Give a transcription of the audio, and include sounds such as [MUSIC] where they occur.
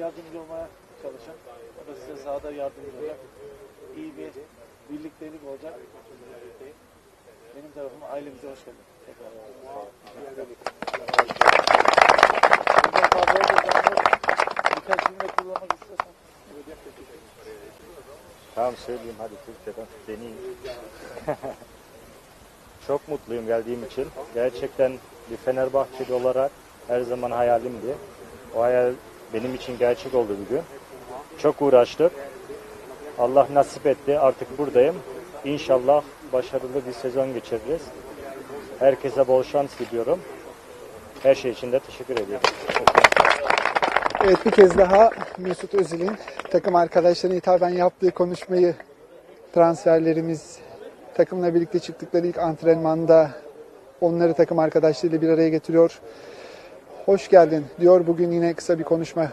yardımcı olmaya çalışın. O da size sahada yardımcı olacak. İyi bir birliktelik olacak. Benim tarafıma ailemize hoş geldin. Tekrar. Birkaç. Tamam söyleyeyim hadi Türkçeden deneyeyim. [LAUGHS] Çok mutluyum geldiğim için. Gerçekten bir Fenerbahçeli olarak her zaman hayalimdi. O hayal benim için gerçek oldu bugün. Çok uğraştık. Allah nasip etti. Artık buradayım. İnşallah başarılı bir sezon geçiririz. Herkese bol şans diliyorum. Her şey için de teşekkür ediyorum. Evet bir kez daha Mesut Özil'in takım arkadaşlarına hitaben yaptığı konuşmayı transferlerimiz takımla birlikte çıktıkları ilk antrenmanda onları takım arkadaşlarıyla bir araya getiriyor. Hoş geldin diyor. Bugün yine kısa bir konuşma